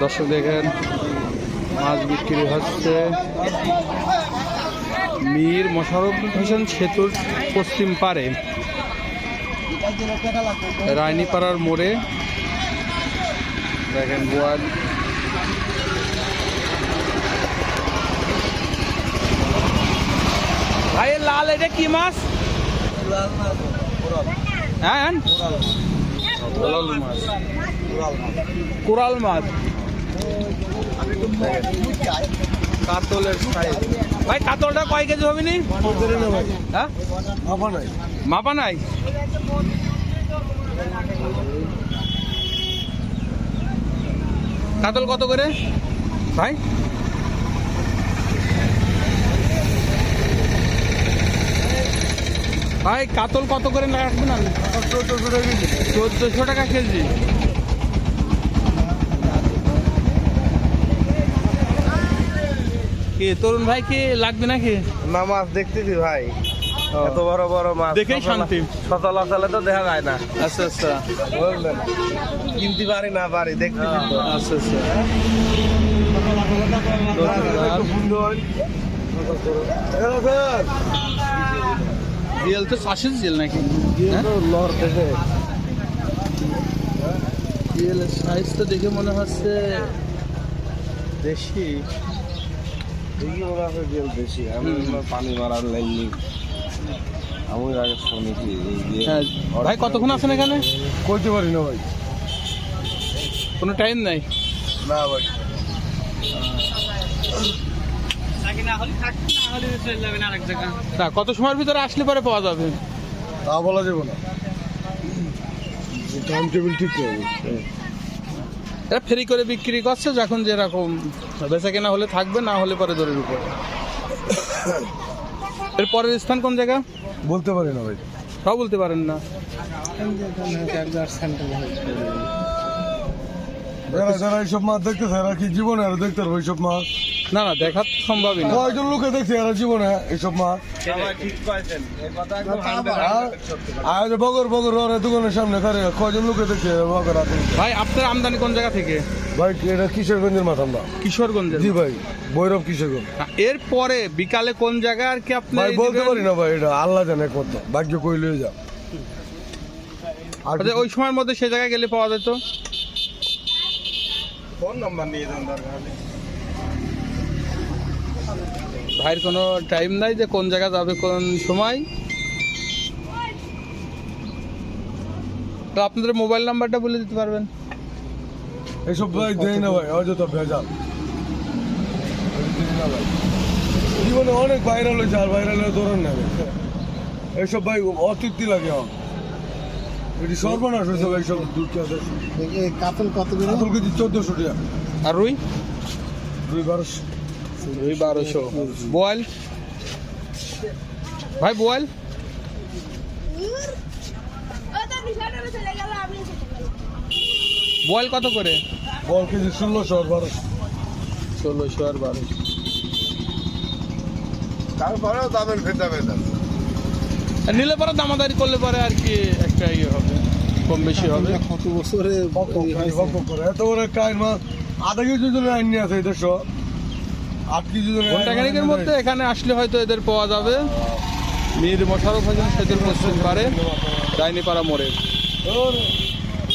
দর্শক দেখেন মাছ বিক্রি হচ্ছে। মীর মোশারফ হোসেন সেতুর পশ্চিম পারে রায়নিপাড়ার মোড়ে। দেখেন বোয়াল। ভাই লাল এটা কি মাছ? হ্যাঁ কোরাল মাছ। কাতলের ভাই, কাতলটা কয় কেজি হবে নি? হ্যাঁ? মাপা নাই? কাতল কত করে? ভাই? ভাই কাতল কত করে রাখবেন আপনি চোদ্দশো টাকা কেজি। কি তরুণ ভাই কি লাগবে নাকি? না মাছ দেখতেছি ভাই। এত বড় বড় মাছ দেখেই শান্তি। সচলাচলে তো দেখা যায় না। আচ্ছা আচ্ছা। বুঝলেন? কিনতে পারি না পারি দেখতেছি তো। আচ্ছা আচ্ছা। জিএল তো চাষের জেল নাকি? লর দেখে জিএলের সাইজটা দেখে মনে হচ্ছে দেশি। দেখি মনে হয় জেল বেশি আমি পানি মারার লাইনি আমি আগে শুনেছি হ্যাঁ ভাই কতক্ষণ আছেন এখানে? কইতে পারি না ভাই। কোনো টাইম নাই? না ভাই। না কত সময়ের ভিতরে আসলে পরে পাওয়া যাবে? তা বলা যাবে না। টাইম টেবিল ঠিক করব এরা ফেরি করে বিক্রি করছে যখন যেরকম বেচা কেনা হলে থাকবে না হলে পরে দরের উপর। এর পরের স্থান কোন জায়গা? বলতে পারি না ভাই। সব বলতে পারেন না। যারা যারা এইসব মাছ দেখতে এরা কি জীবনে আর দেখতে পারব এইসব মাছ? না না দেখা তো সম্ভবই না। কয়জন লোকে দেখছে এরা জীবনে এইসব মাছ আজ বগর বগর ওরা দোকানের সামনে করে কয়জন লোকে দেখছে বগর ভাই আপনার আমদানি কোন জায়গা থেকে? ভাই এটা কিশোরগঞ্জের মাথা আমরা? কিশোরগঞ্জের? জি ভাই ভৈরব কিশোরগঞ্জ। এর পরে বিকালে কোন জায়গা আর কি আপনি ভাই বলতে পারি না ভাই এটা আল্লাহ জানে কত ভাগ্য কই লয়ে যা আর আচ্ছা, ওই সময়ের মধ্যে সে জায়গায় গেলে পাওয়া যেত? ফোন নাম্বার নিয়ে যান দরকার ভাইয়ের কোনো টাইম নাই যে কোন জায়গা যাবে কোন সময়। তো আপনাদের মোবাইল নাম্বারটা বলে দিতে পারবেন? এইসব ভাই দেয় না ভাই অযথা ভেজাল। দেয় না ভাই। জীবনে অনেক ভাইরাল হয়েছে আর ভাইরাল হয়ে ধরেন না। এইসব ভাই অতৃপ্তি লাগে আমার। এটি সর্বনাশ হয়েছে ভাই দুটিয়া কাতল কত কাতল কেজি চোদ্দশো টাকা। আর রুই? দুই বারোশো। রুই বারোশো। বোয়াল? ভাই বোয়াল? বোয়াল কত করে? বল কেজি ষোলোশো আর বারোশো। ষোলোশো আর বারোশো। তারপরেও দামের ভেদা ভেদা। আর নিলে পরে দামাদারি করলে পরে আর কি একটা ইয়ে হবে কম বেশি হবে। কত বছরে এত বড় একটা আধা কেজি জন্য আইন নিয়ে আছে দেড়শো আট কেজি ঘন্টাখানিকের মধ্যে? এখানে আসলে হয়তো এদের পাওয়া যাবে। মীর মোশারফ হোসেন সেতুর পশ্চিম পারে ডাইনিপাড়া মোড়ে